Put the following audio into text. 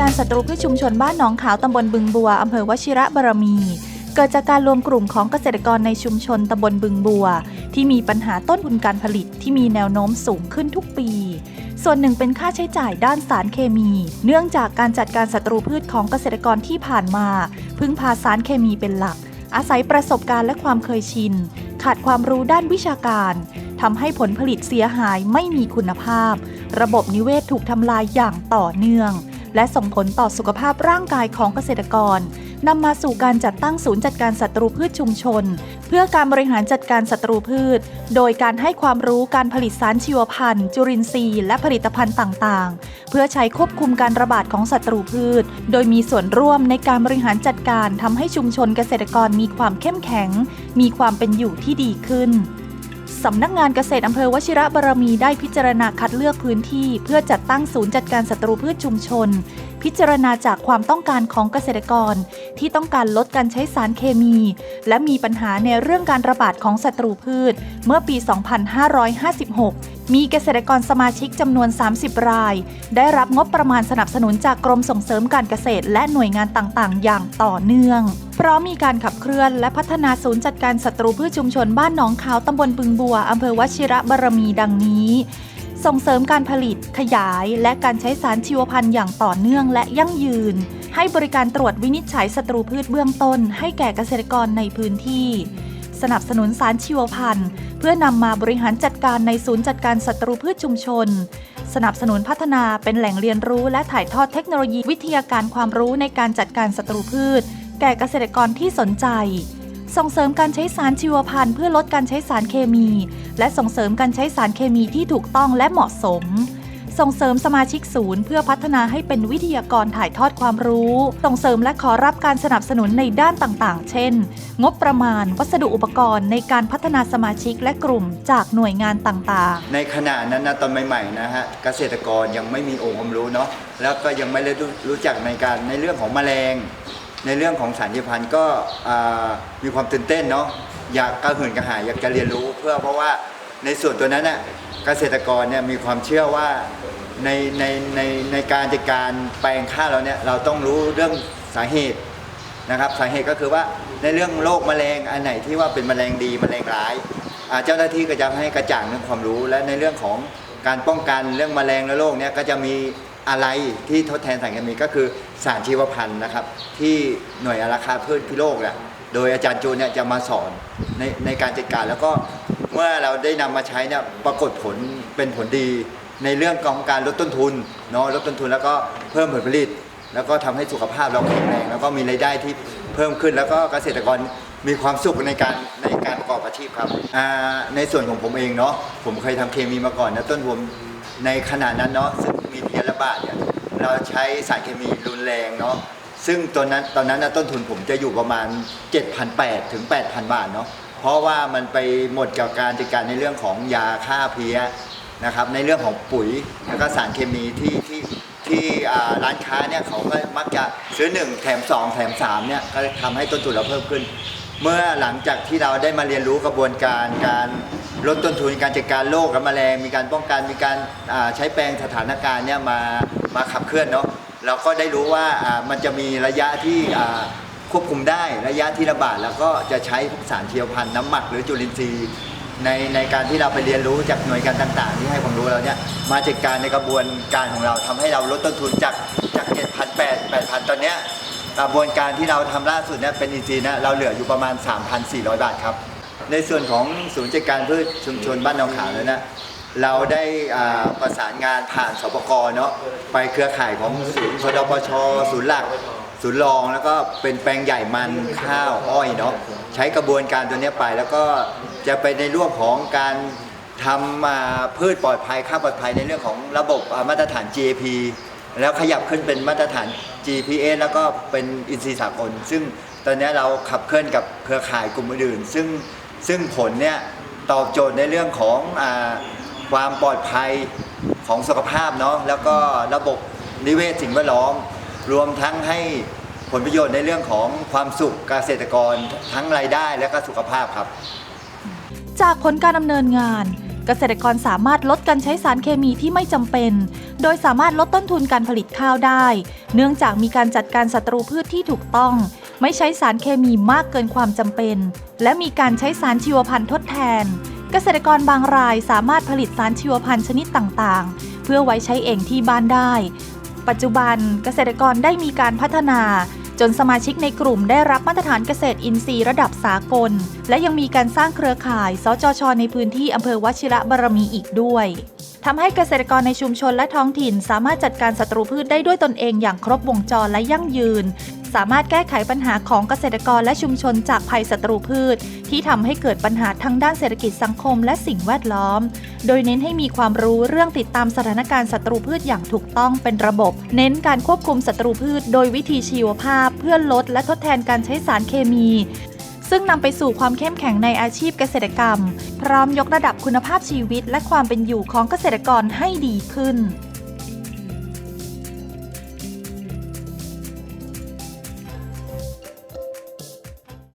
การศัตรูพืชชุมชนบ้านหนองขาวตำบลบึงบัวอำเภอวชิระบารมี เกิดจากการรวมกลุ่มของเกษตรกรในชุมชนตำบลบึงบัว ที่มีปัญหาต้นทุนการผลิตที่มีแนวโน้มสูงขึ้นทุกปี ส่วนหนึ่งเป็นค่าใช้จ่ายด้านสารเคมี เนื่องจากการจัดการศัตรูพืชของเกษตรกรที่ผ่านมา พึ่งพาสารเคมีเป็นหลัก อาศัยประสบการณ์และความเคยชิน ขาดความรู้ด้านวิชาการทำให้ผลผลิตเสียหายไม่มีคุณภาพ ระบบนิเวศถูกทำลายอย่างต่อเนื่อง และส่งผลต่อสุขภาพร่างกายของเกษตรกรนำมาสู่การจัดตั้งศูนย์จัดการศัตรูพืชชุมชน เพื่อการบริหารจัดการศัตรูพืช โดยการให้ความรู้การผลิตสารชีวพันธุ์ จุลินทรีย์ และผลิตภัณฑ์ต่างๆ เพื่อใช้ควบคุมการระบาดของศัตรูพืช โดยมีส่วนร่วมในการบริหารจัดการทำให้ชุมชนเกษตรกรมีความเข้มแข็ง มีความเป็นอยู่ที่ดีขึ้น สำนักงานเกษตรอำเภอวชิระบารมีได้พิจารณาคัดเลือกพื้นที่ เพื่อจัดตั้งศูนย์จัดการศัตรูพืชชุมชน พิจารณาจากความต้องการของเกษตรกร ที่ต้องการลดการใช้สารเคมี และมีปัญหาในเรื่องการระบาดของศัตรูพืช เมื่อปี 2556มีเกษตรกรสมาชิกจำนวน 30 ราย ได้รับงบประมาณสนับสนุนจากกรมส่งเสริมการเกษตร และหน่วยงานต่างๆ อย่างต่อเนื่องพร้อมมีการขับเคลื่อนและพัฒนาศูนย์จัดการศัตรูพืชชุมชนบ้านหนองขาวตำบลบึงบัวอำเภอวชิระบารมีดังนี้ ส่งเสริมการผลิต ขยาย และการใช้สารชีวพันธุ์อย่างต่อเนื่องและยั่งยืน ให้บริการตรวจวินิจฉัยศัตรูพืชเบื้องต้น ให้แก่เกษตรกรในพื้นที่ สนับสนุนสารชีวพันธุ์ เพื่อนำมาบริหารจัดการในศูนย์จัดการศัตรูพืชชุมชน สนับสนุนพัฒนาเป็นแหล่งเรียนรู้ และถ่ายทอดเทคโนโลยีวิทยาการความรู้ในการจัดการศัตรูพืช แก่เกษตรกรที่สนใจส่งเสริมการใช้สารชีวพันธุ์เพื่อลดการใช้สารเคมี และส่งเสริมการใช้สารเคมีที่ถูกต้องและเหมาะสม ส่งเสริมสมาชิกศูนย์ เพื่อพัฒนาให้เป็นวิทยากรถ่ายทอดความรู้ ส่งเสริมและขอรับการสนับสนุนในด้านต่างๆ เช่น งบประมาณ วัสดุอุปกรณ์ ในการพัฒนาสมาชิกและกลุ่มจากหน่วยงานต่างๆ ในขณะนั้นนะตอนใหม่ๆนะฮะเกษตรกรยังไม่มีองค์ความรู้เนาะแล้วก็ยังไม่ได้รู้จักในการในเรื่องของแมลงในเรื่องของสารชีวพันธุ์ก็มีความตื่นเต้นเนาะ อยากกระหื่นกระหายอยากจะเรียนรู้เพื่อเพราะว่าในส่วนตัวนั้นน่ะเกษตรกรเนี่ยมีความเชื่อว่าในในในในการจัดการแปลงข้าวเราเนี่ยเราต้องรู้เรื่องสาเหตุนะครับสาเหตุก็คือว่าในเรื่องโรคแมลงอันไหนที่ว่าเป็นแมลงดีแมลงร้ายเจ้าหน้าที่ก็จะให้กระจ่างเรื่องความรู้ และในเรื่องของการป้องกันเรื่องแมลงและโรคเนี้ยก็จะมีอะไรที่ทดแทนสารเคมีก็คือสารชีวพันธุ์นะครับ ที่หน่วยอาราคาพืชพิโลกเนี่ย โดยอาจารย์จูนเนี่ยจะมาสอนในในการจัดการ แล้วก็เมื่อเราได้นำมาใช้เนี่ยปรากฏผลเป็นผลดีในเรื่องของการลดต้นทุนเนาะลดต้นทุนแล้วก็เพิ่มผลผลิต แล้วก็ทำให้สุขภาพเราแข็งแรงแล้วก็มีรายได้ที่เพิ่มขึ้นแล้วก็เกษตรกรมีความสุขในการในการประกอบอาชีพครับในส่วนของผมเองเนาะผมเคยทำเคมีมาก่อนนะต้นผมในขณะนั้นเนาะซึ่งมีเพียระบาดเนี่ยเราใช้สารเคมีรุนแรงเนาะ ซึ่งตอนนั้นตอนนั้นนะต้นทุนผมจะอยู่ประมาณ 7,800ถึง 8,000 บาทเนาะเพราะว่ามันไปหมดกับการจัดการในเรื่องของยาฆ่าเพลี้ยนะครับในเรื่องของปุ๋ยแล้วก็สารเคมีที่ที่ที่ร้านค้าเนี่ยเขาก็มักจะซื้อ 1 แถม 2 แถม3เนี่ยก็ทำให้ต้นทุนเราเพิ่มขึ้น เมื่อหลังจากที่เราได้มาเรียนรู้กระบวนการการลดต้นทุนการจัดการโรคและแมลงมีการป้องกันมีการใช้แปลงสถานการณ์เนี่ยมามาขับเคลื่อนเนาะ เราก็ได้รู้ว่ามันจะมีระยะที่ควบคุมได้ระยะที่ระบาดแล้วก็จะใช้พวกสารเชียวพันธุ์น้ำหมักหรือจุลินทรีย์ในในการที่เราไปเรียนรู้จากหน่วยงานต่าง ๆ ที่ให้ความรู้เราเนี่ยมาจัดการในกระบวนการของเราทำให้เราลดต้นทุนจากจาก7,000 8 8,000ตอนเนี้ยกระบวนการที่เราทำล่าสุดเนี่ยเป็นอินทรีย์นะเราเหลืออยู่ประมาณ 3,400 บาทครับ ในส่วนของศูนย์จัดการพืชชุมชนบ้านหนองขาวแล้วนะ เราได้อ่าประสานงานผ่านสปกเนาะไปเครือข่ายของศูนย์ชดปชศูนย์หลัก ศูนย์รองแล้วก็เป็นแปลงใหญ่มันข้าวอ้อยเนาะใช้กระบวนการตัวเนี้ยไปแล้วก็จะไปในร่วมของการทำอ่าพืชปลอดภัยข้าวปลอดภัยในเรื่องของระบบอ่ามาตรฐาน GAP แล้วขยับขึ้นเป็นมาตรฐาน GPS แล้วก็เป็นอินทรีย์สากล ซึ่งตอนเนี้ยเราขับเคลื่อนกับเครือข่ายกลุ่มอื่นๆซึ่งซึ่งผลเนี่ยตอบโจทย์ในเรื่องของอา ความปลอดภัยของสุขภาพเนาะแล้วก็ระบบนิเวศสิ่งแวดล้อม รวมทั้งให้ผลประโยชน์ในเรื่องของความสุขเกษตรกรทั้งรายได้และก็สุขภาพครับ จากผลการดำเนินงาน เกษตรกรสามารถลดการใช้สารเคมีที่ไม่จำเป็น โดยสามารถลดต้นทุนการผลิตข้าวได้ เนื่องจากมีการจัดการศัตรูพืชที่ถูกต้อง ไม่ใช้สารเคมีมากเกินความจำเป็น และมีการใช้สารชีวพันธุ์ทดแทน เกษตรกรบางรายสามารถผลิตสารชีวพันธุ์ชนิดต่างๆ เพื่อไว้ใช้เองที่บ้านได้ ปัจจุบันเกษตรกรได้มีการพัฒนา จนสมาชิกในกลุ่มได้รับมาตรฐานเกษตรอินทรีย์ระดับสากล และยังมีการสร้างเครือข่ายสจชในพื้นที่อำเภอวชิระบารมีอีกด้วยทำให้เกษตรกรในชุมชนและท้องถิ่น สามารถจัดการศัตรูพืชได้ด้วยตนเองอย่างครบวงจรและยั่งยืน สามารถแก้ไขปัญหาของเกษตรกรและชุมชนจากภัยศัตรูพืช ที่ทำให้เกิดปัญหาทั้งด้านเศรษฐกิจสังคมและสิ่งแวดล้อม โดยเน้นให้มีความรู้เรื่องติดตามสถานการณ์ศัตรูพืชอย่างถูกต้องเป็นระบบ เน้นการควบคุมศัตรูพืช โดยวิธีชีวภาพ เพื่อลดและทดแทนการใช้สารเคมี ซึ่งนำไปสู่ความเข้มแข็งในอาชีพเกษตรกรรม พร้อมยกระดับคุณภาพชีวิต และความเป็นอยู่ของเกษตรกรให้ดีขึ้น